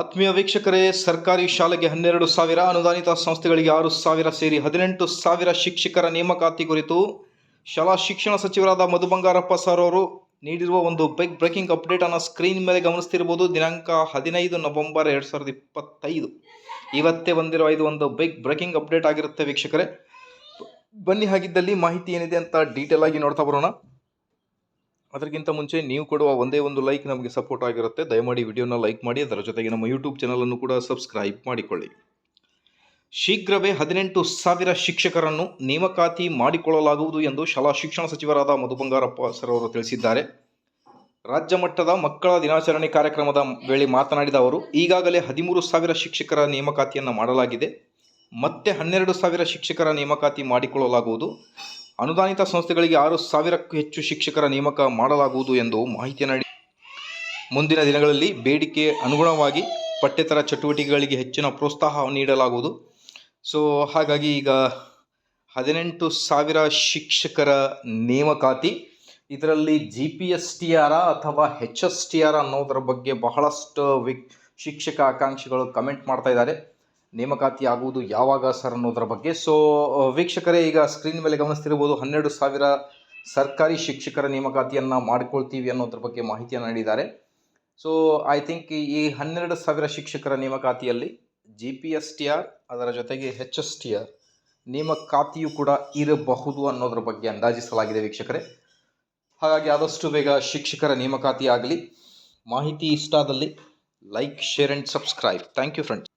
ಆತ್ಮೀಯ ವೀಕ್ಷಕರೇ, ಸರ್ಕಾರಿ ಶಾಲೆಗೆ ಹನ್ನೆರಡು ಸಾವಿರ ಅನುದಾನಿತ ಸಂಸ್ಥೆಗಳಿಗೆ ಆರು ಸಾವಿರ ಸೇರಿ ಹದಿನೆಂಟು ಸಾವಿರ ಶಿಕ್ಷಕರ ನೇಮಕಾತಿ ಕುರಿತು ಶಾಲಾ ಶಿಕ್ಷಣ ಸಚಿವರಾದ ಮಧು ಬಂಗಾರಪ್ಪ ಸರ್ ಅವರು ನೀಡಿರುವ ಒಂದು ಬೈಕ್ ಬ್ರೇಕಿಂಗ್ ಅಪ್ಡೇಟ್ ಅನ್ನು ಸ್ಕ್ರೀನ್ ಮೇಲೆ ಗಮನಿಸ್ತಿರ್ಬೋದು. ದಿನಾಂಕ ಹದಿನೈದು ನವೆಂಬರ್ ಎರಡು ಸಾವಿರದ ಇಪ್ಪತ್ತೈದು. ಇವತ್ತೇ ಬಂದಿರುವ ಇದು ಒಂದು ಬೈಕ್ ಬ್ರೇಕಿಂಗ್ ಅಪ್ಡೇಟ್ ಆಗಿರುತ್ತೆ ವೀಕ್ಷಕರೇ. ಬನ್ನಿ, ಹಾಗಿದ್ದಲ್ಲಿ ಮಾಹಿತಿ ಏನಿದೆ ಅಂತ ಡೀಟೇಲ್ ಆಗಿ ನೋಡ್ತಾ ಬರೋಣ. ಅದಕ್ಕಿಂತ ಮುಂಚೆ ನೀವು ಕೊಡುವ ಒಂದೇ ಒಂದು ಲೈಕ್ ನಮಗೆ ಸಪೋರ್ಟ್ ಆಗಿರುತ್ತೆ. ದಯಮಾಡಿ ವಿಡಿಯೋನ ಲೈಕ್ ಮಾಡಿ, ಅದರ ಜೊತೆಗೆ ನಮ್ಮ ಯೂಟ್ಯೂಬ್ ಚಾನಲನ್ನು ಕೂಡ ಸಬ್ಸ್ಕ್ರೈಬ್ ಮಾಡಿಕೊಳ್ಳಿ. ಶೀಘ್ರವೇ ಹದಿನೆಂಟು ಸಾವಿರ ಶಿಕ್ಷಕರನ್ನು ನೇಮಕಾತಿ ಮಾಡಿಕೊಳ್ಳಲಾಗುವುದು ಎಂದು ಶಾಲಾ ಶಿಕ್ಷಣ ಸಚಿವರಾದ ಮಧು ಬಂಗಾರಪ್ಪ ಸರ್ ಅವರು ತಿಳಿಸಿದ್ದಾರೆ. ರಾಜ್ಯ ಮಟ್ಟದ ಮಕ್ಕಳ ದಿನಾಚರಣೆ ಕಾರ್ಯಕ್ರಮದ ವೇಳೆ ಮಾತನಾಡಿದ ಅವರು, ಈಗಾಗಲೇ ಹದಿಮೂರು ಸಾವಿರ ಶಿಕ್ಷಕರ ನೇಮಕಾತಿಯನ್ನು ಮಾಡಲಾಗಿದೆ. ಮತ್ತೆ ಹನ್ನೆರಡು ಸಾವಿರ ಶಿಕ್ಷಕರ ನೇಮಕಾತಿ ಮಾಡಿಕೊಳ್ಳಲಾಗುವುದು. ಅನುದಾನಿತ ಸಂಸ್ಥೆಗಳಿಗೆ ಆರು ಸಾವಿರಕ್ಕೂ ಹೆಚ್ಚು ಶಿಕ್ಷಕರ ನೇಮಕ ಮಾಡಲಾಗುವುದು ಎಂದು ಮಾಹಿತಿ ನೀಡಿ ಮುಂದಿನ ದಿನಗಳಲ್ಲಿ ಬೇಡಿಕೆ ಅನುಗುಣವಾಗಿ ಪಠ್ಯೇತರ ಚಟುವಟಿಕೆಗಳಿಗೆ ಹೆಚ್ಚಿನ ಪ್ರೋತ್ಸಾಹ ನೀಡಲಾಗುವುದು. ಸೊ ಹಾಗಾಗಿ ಈಗ ಹದಿನೆಂಟು ಸಾವಿರ ಶಿಕ್ಷಕರ ನೇಮಕಾತಿ, ಇದರಲ್ಲಿ ಜಿ ಪಿ ಎಸ್ ಟಿ ಆರ ಅಥವಾ ಹೆಚ್ ಎಸ್ ಟಿ ಆರ್ ಅನ್ನೋದರ ಬಗ್ಗೆ ಬಹಳಷ್ಟು ವಿ ಶಿಕ್ಷಕ ಆಕಾಂಕ್ಷಿಗಳು ಕಮೆಂಟ್ ಮಾಡ್ತಾ ಇದ್ದಾರೆ. ನೇಮಕಾತಿ ಆಗುವುದು ಯಾವಾಗ ಸರ್ ಅನ್ನೋದರ ಬಗ್ಗೆ? ಸೊ ವೀಕ್ಷಕರೇ, ಈಗ ಸ್ಕ್ರೀನ್ ಮೇಲೆ ಗಮನಿಸ್ತಿರ್ಬೋದು ಹನ್ನೆರಡು ಸಾವಿರ ಸರ್ಕಾರಿ ಶಿಕ್ಷಕರ ನೇಮಕಾತಿಯನ್ನು ಮಾಡಿಕೊಳ್ತೀವಿ ಅನ್ನೋದ್ರ ಬಗ್ಗೆ ಮಾಹಿತಿಯನ್ನು ನೀಡಿದ್ದಾರೆ. ಸೊ ಐ ಥಿಂಕ್ ಈ ಹನ್ನೆರಡು ಸಾವಿರ ಶಿಕ್ಷಕರ ನೇಮಕಾತಿಯಲ್ಲಿ G P S T R ಅದರ ಜೊತೆಗೆ ಹೆಚ್ ಎಸ್ ಟಿ ಆರ್ ನೇಮಕಾತಿಯು ಕೂಡ ಇರಬಹುದು ಅನ್ನೋದ್ರ ಬಗ್ಗೆ ಅಂದಾಜಿಸಲಾಗಿದೆ ವೀಕ್ಷಕರೇ. ಹಾಗಾಗಿ ಆದಷ್ಟು ಬೇಗ ಶಿಕ್ಷಕರ ನೇಮಕಾತಿ ಆಗಲಿ ಮಾಹಿತಿ ಇಷ್ಟಾದಲ್ಲಿ like, share and subscribe. Thank you friends